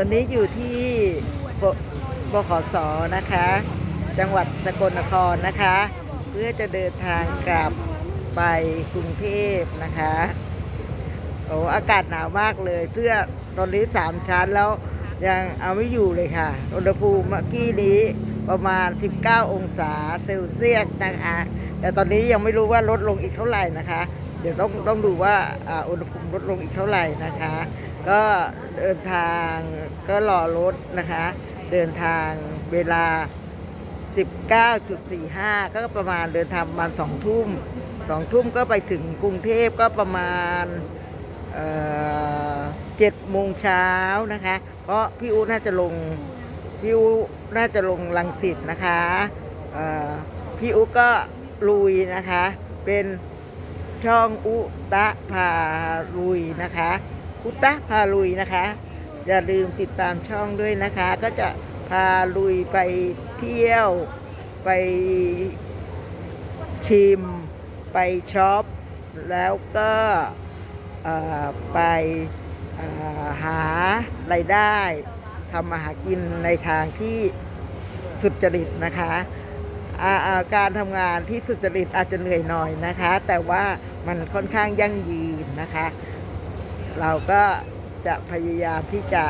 ตอนนี้อยู่ที่บบขสนะคะ จังหวัดสกลนครนะคะ เพื่อจะเดินทางกลับไปกรุงเทพนะคะโอ้อากาศหนาวมากเลยเสื้อตอนนี้สามชั้นแล้วยังเอาไม่อยู่เลยค่ะ อุณหภูมิเมื่อกี้นี้ประมาณ 19 องศาเซลเซียสนะคะ แต่ตอนนี้ยังไม่รู้ว่าลดลงอีกเท่าไหร่นะคะ เดี๋ยวต้องต้องดูว่าอุณหภูมิลดลงอีกเท่าไหร่นะคะ ก็เดินทางก็รอรถนะคะ เดินทางเวลา 19.45 ก็ประมาณเดินทางประมาณ2ทุ่ม2ทุ่มก็ไปถึงกรุงเทพก็ประมาณเจ็ดโมงเช้านะคะ เพราะพี่อูน่าจะลงพี่อูน่าจะลงลังสิตนะคะพี่อูก็ลุยนะคะ เป็นช่องอุตะพาลุยนะคะ อุตะพาลุยนะคะ อย่าลืมติดตามช่องด้วยนะคะ ก็จะพาลุยไปเที่ยว ไปชิม ไปช็อป แล้วก็ไปหารายได้ทำมาหากินในทางที่สุจริตนะคะการทำงานที่สุจริตอาจจะเหนื่อยหน่อยนะคะ แต่ว่ามันค่อนข้างยั่งยืนนะคะ เราก็จะพยายามที่จะ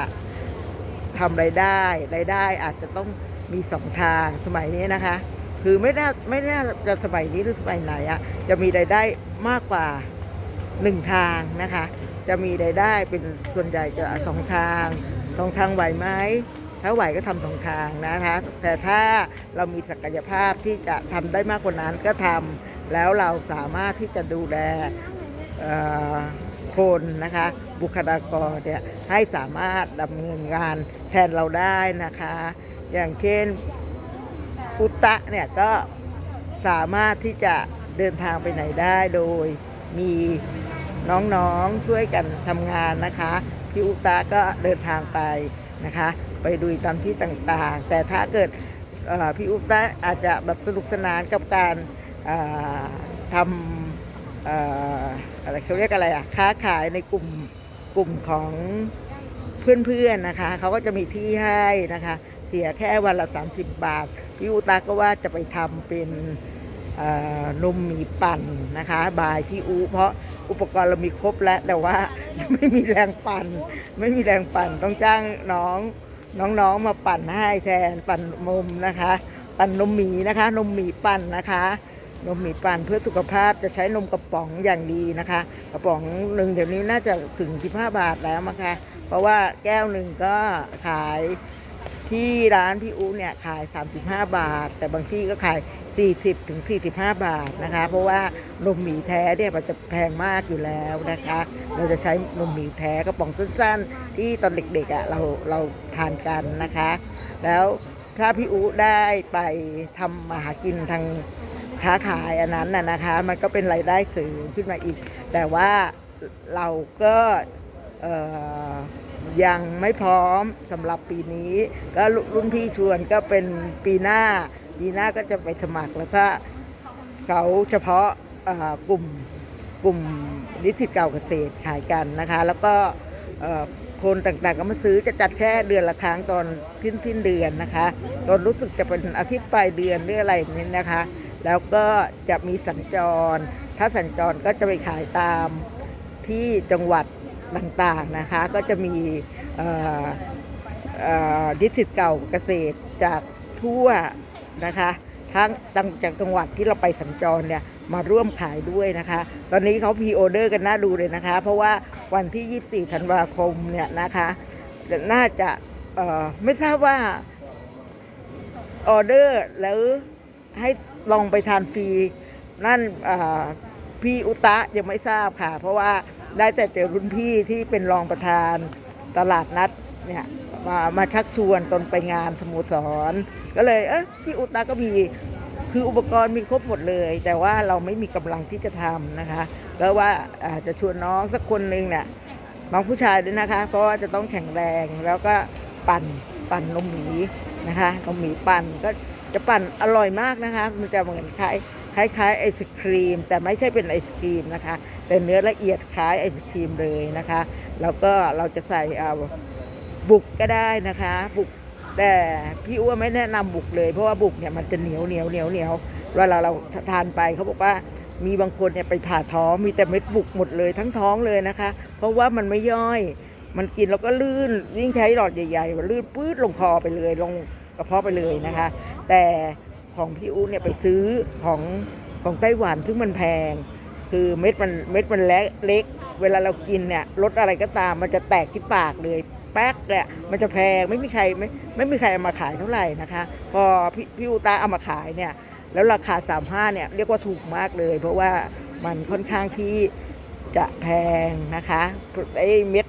ทำรายได้รายได้อาจจะต้องมีสองทางสมัยนี้นะคะ คือไม่น่าไม่น่าจะสมัยนี้หรือสมัยไหนอะจะมีรายได้มากกว่าหนึ่งทางนะคะ จะมีรายได้เป็นส่วนใหญ่จะสองทางสองทางไหวไหมถ้าไหวก็ทำสองทางนะคะ แต่ถ้าเรามีศักยภาพที่จะทำได้มากกว่านั้นก็ทำแล้วเราสามารถที่จะดูแลเอ่อ คนนะคะ บุคลากรเนี่ยให้สามารถดำเนินงานแทนเราได้นะคะ อย่างเช่นอุตะเนี่ยก็สามารถที่จะเดินทางไปไหนได้โดยมีน้องๆช่วยกันทำงานนะคะพี่อุตะก็เดินทางไปนะคะ ไปดูตามที่ต่างๆ แต่ถ้าเกิดพี่อุตะอาจจะแบบสนุกสนานกับการทำ อะไรเขาเรียกอะไรอะค้าขายในกลุ่มกลุ่มของเพื่อนๆนะคะเขาก็จะมีที่ให้นะคะ เสียแค่วันละ 30 บาทพี่อุตาก็ว่าจะไปทำเป็นนมหมีปั่นนะคะบายพี่อูเพราะอุปกรณ์เรามีครบแล้วแต่ว่าไม่มีแรงปั่น ไม่มีแรงปั่นต้องจ้างน้องน้องๆมาปั่นให้แทนปั่นนมนะคะ ปั่นนมหมีนะคะ นมหมีปั่นนะคะ นมหมีปั่นเพื่อสุขภาพจะใช้นมกระป๋องอย่างดีนะคะ กระป๋องหนึ่งเดี๋ยวนี้น่าจะถึง 15 บาทแล้วมั้งคะ เพราะว่าแก้วหนึ่งก็ขายที่ร้านพี่อูเนี่ยขาย 35 บาท แต่บางที่ก็ขาย 40ถึง45 บาทนะคะ เพราะว่านมหมีแท้เนี่ยมันจะแพงมากอยู่แล้วนะคะ เราจะใช้นมหมีแท้กระป๋องสั้นๆ ที่ตอนเด็กๆอะเราเราทานกันนะคะ แล้วถ้าพี่อูได้ไปทำมาหากินทาง ค้าขายอันนั้นน่ะนะคะ มันก็เป็นรายได้เสริมขึ้นมาอีก แต่ว่าเราก็ยังไม่พร้อมสำหรับปีนี้ ก็รุ่นพี่ชวนก็เป็นปีหน้า ปีหน้าก็จะไปสมัครแล้วก็เขาเฉพาะกลุ่มกลุ่มนิสิตเก่าเกษตรขายกันนะคะ แล้วก็คนต่างๆก็มาซื้อจะจัดแค่เดือนละครั้งตอนทิ้นทิ้นเดือนนะคะ ตอนรู้สึกจะเป็นอาทิตย์ปลายเดือนหรืออะไรนี้นะคะ แล้วก็จะมีสัญจร ถ้าสัญจรก็จะไปขายตามที่จังหวัดต่างๆนะคะ ก็จะมีดิสติเก่าเกษตรจากทั่วนะคะ ทั้งจากจังหวัดที่เราไปสัญจรเนี่ยมาร่วมขายด้วยนะคะ ตอนนี้เขาพีออเดอร์กันน่าดูเลยนะคะ เพราะว่าวันที่ 24 ธันวาคมเนี่ยนะคะ น่าจะไม่ทราบว่าออเดอร์แล้วให้ ลองไปทานฟรีนั่นพี่อุตะยังไม่ทราบค่ะ เพราะว่าได้แต่เจอรุ่นพี่ที่เป็นรองประธานตลาดนัดเนี่ยมามาชักชวนตนไปงานสโมสร ก็เลยเออพี่อุตะก็มีคืออุปกรณ์มีครบหมดเลย แต่ว่าเราไม่มีกำลังที่จะทำนะคะแล้วว่าอาจจะชวนน้องสักคนหนึ่งเนี่ยน้องผู้ชายด้วยนะคะ เพราะว่าจะต้องแข็งแรงแล้วก็ปั่นปั่นนมหมีนะคะนมหมีปั่นก็ จะปั่นอร่อยมากนะคะ มันจะเหมือนคล้ายคล้ายๆไอศครีม แต่ไม่ใช่เป็นไอศครีมนะคะเป็นเนื้อละเอียดคล้ายไอศครีมเลยนะคะ แล้วก็เราจะใส่เอาบุกก็ได้นะคะ บุกแต่พี่อ้วนไม่แนะนำบุกเลย เพราะว่าบุกเนี่ยมันจะเหนียวเหนียวเหนียวเหนียวเวลาเราทานไปเขาบอกว่ามีบางคนเนี่ยไปผ่าท้องมีแต่เม็ดบุกหมดเลยทั้งท้องเลยนะคะ เพราะว่ามันไม่ย่อย มันกินแล้วก็ลื่นยิ่งใช้หลอดใหญ่ๆมันลื่นปื๊ดลงคอไปเลยลง กระเพาะไปเลยนะคะ แต่ของพี่อูเนี่ยไปซื้อของของไต้หวันซึ่งมันแพง คือเม็ดมันเม็ดมันเล็กเล็ก เวลาเรากินเนี่ยรสอะไรก็ตามมันจะแตกที่ปากเลยแป๊กเนี่ยมันจะแพงไม่มีใครไม่ไม่มีใครเอามาขายเท่าไหร่นะคะ พอพี่พี่อูตาเอามาขายเนี่ยแล้วราคาสามห้าเนี่ยเรียกว่าถูกมากเลย เพราะว่ามันค่อนข้างที่จะแพงนะคะไอ้เม็ด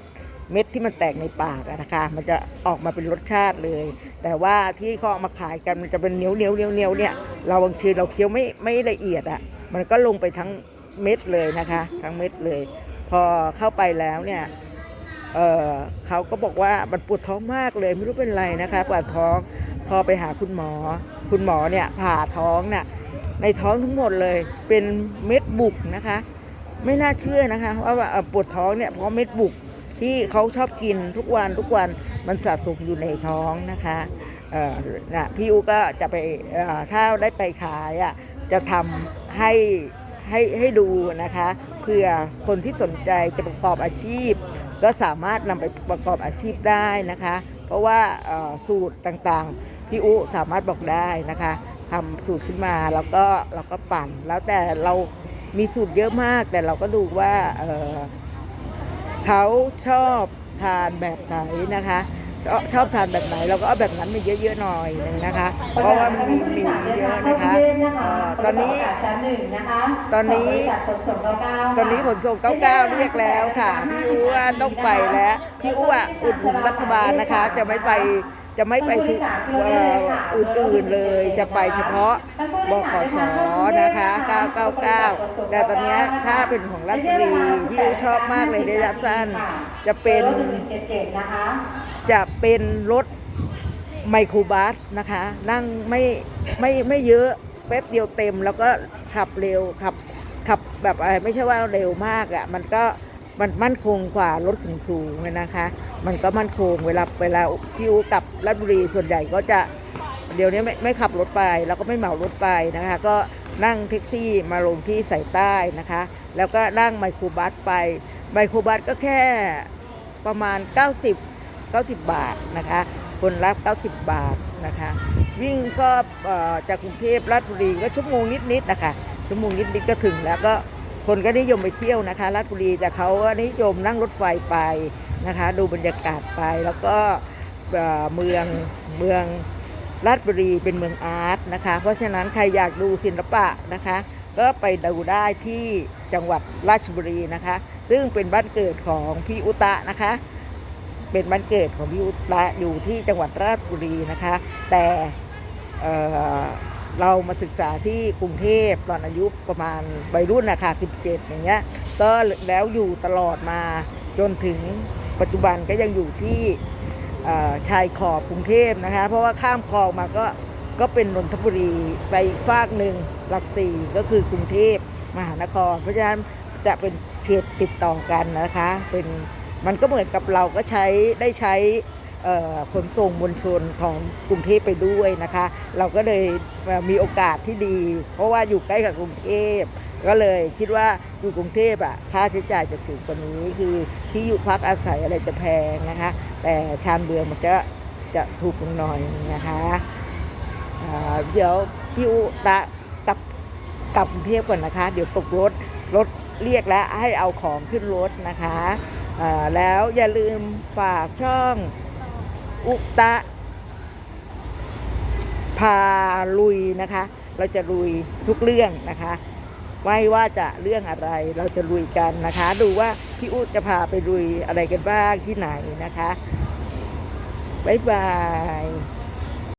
เม็ดที่มันแตกในปากนะคะ มันจะออกมาเป็นรสชาติเลย แต่ว่าที่เขาเอามาขายกันมันจะเป็นเหนียวเหนียวเหนียวเหนียวเนี่ย เราบางทีเราเคี้ยวไม่ไม่ละเอียดอะ่ะ มันก็ลงไปทั้งเม็ดเลยนะคะ ทั้งเม็ดเลย พอเข้าไปแล้วเนี่ยเออเขาก็บอกว่ามันปวดท้องมากเลยไม่รู้เป็นไรนะคะปวดท้อง พอไปหาคุณหมอ คุณหมอเนี่ยผ่าท้องน่ะ ในท้องทั้งหมดเลย เป็นเม็ดบุกนะคะ ไม่น่าเชื่อนะคะว่าว่าปวดท้องเนี่ยเพราะเม็ดบุก ที่เขาชอบกินทุกวันทุกวันมันสะสมอยู่ในท้องนะคะเออนะพี่อูก็จะไปถ้าได้ไปขายอะจะทำให้ให้ให้ดูนะคะเพื่อคนที่สนใจจะประกอบอาชีพ ก็สามารถนำไปประกอบอาชีพได้นะคะ เพราะว่าสูตรต่างๆพี่อุสามารถบอกได้นะคะทำสูตรขึ้นมาแล้วก็เราก็ปั่น แล้วแต่เรามีสูตรเยอะมาก แต่เราก็ดูว่า เอ่อเขาชอบทานแบบไหนนะคะชอบชอบทานแบบไหนเราก็เอาแบบนั้นมาเยอะๆหน่อยหนึงนะคะ เพราะว่ามันมีมีเยอะนะคะเอ่อตอนนี้ชั้นหนึ่งนะคะตอนนี้ของบริษัทขนส่งเก้าเก้าตอนนี้ขนส่ง99เรียกแล้วค่ะพี่อู๋ว่าต้องไปแล้วพี่อู๋อะอุดหนุนรัฐบาลนะคะ จะไม่ไป จะไม่ไปที่อื่นๆเลยจะไปเฉพาะบขสนะคะ 999 แต่ตอนเนี้ยถ้าเป็นของรัฐบุรีพี่ชอบมากเลยระยะสั้นจะเป็นจะเป็นรถไมโครบัสนะคะ นั่งไม่ไม่ไม่เยอะแป๊บเดียวเต็มแล้วก็ขับเร็วขับขับแบบอะไรไม่ใช่ว่าเร็วมากอะ่ะมันก็ มันมั่นคงกว่ารถสูงสูงเลยนะคะ มันก็มั่นคงเวลาเวลาพี่อูกลับราชบุรีส่วนใหญ่ก็จะเดี๋ยวนี้ไม่ไม่ขับรถไป แล้วก็ไม่เหมารถไปนะคะ ก็นั่งแท็กซี่มาลงที่สายใต้นะคะ แล้วก็นั่งไมโครบัสไปไมโครบัสก็แค่ประมาณ 90 90 บาทนะคะ คนรับ 90 บาทนะคะ วิ่งก็จากกรุงเทพราชบุรีก็ชั่วโมงนิดๆนะคะชั่วโมงนิดๆก็ถึงแล้วก็ คนก็นิยมไปเที่ยวนะคะราชบุรีแต่เขาก็นิยมนั่งรถไฟไปนะคะ ดูบรรยากาศไปแล้วก็เมืองเมืองราชบุรีเป็นเมืองอาร์ตนะคะ เพราะฉะนั้นใครอยากดูศิลปะนะคะ ก็ไปดูได้ที่จังหวัดราชบุรีนะคะ ซึ่งเป็นบ้านเกิดของพี่อุตะนะคะ เป็นบ้านเกิดของพี่อุตะอยู่ที่จังหวัดราชบุรีนะคะ แต่ เรามาศึกษาที่กรุงเทพตอนอายุประมาณวัยรุ่นนะคะ17 อย่างเงี้ยก็แล้วอยู่ตลอดมาจนถึงปัจจุบันก็ยังอยู่ที่ชายขอบกรุงเทพนะคะ เพราะว่าข้ามคลองมาก็ก็เป็นนนทบุรีไปอีกฝากหนึ่งหลักสี่ก็คือกรุงเทพมหานคร เพราะฉะนั้นจะเป็นเขตติดต่อกันนะคะ เป็นมันก็เหมือนกับเราก็ใช้ได้ใช้ ขนส่งมวลชนของกรุงเทพไปด้วยนะคะ เราก็เลยมีโอกาสที่ดี เพราะว่าอยู่ใกล้กับกรุงเทพก็เลยคิดว่าอยู่กรุงเทพอะค่าใช้จ่ายจะสูงกว่านี้คือที่อยู่พักอาศัยอะไรจะแพงนะคะ แต่ชานเมืองมันจะจะถูกลงหน่อยนะคะเดี๋ยวพี่อุตะกลับกลับกรุงเทพก่อนนะคะ เดี๋ยวตกรถรถเรียกแล้วให้เอาของขึ้นรถนะคะแล้วอย่าลืมฝากช่อง อุตะ พาลุยนะคะ เราจะลุยทุกเรื่องนะคะไม่ว่าจะเรื่องอะไรเราจะลุยกันนะคะ ดูว่าพี่อุจะพาไปลุยอะไรกันบ้างที่ไหนนะคะ บ๊ายบาย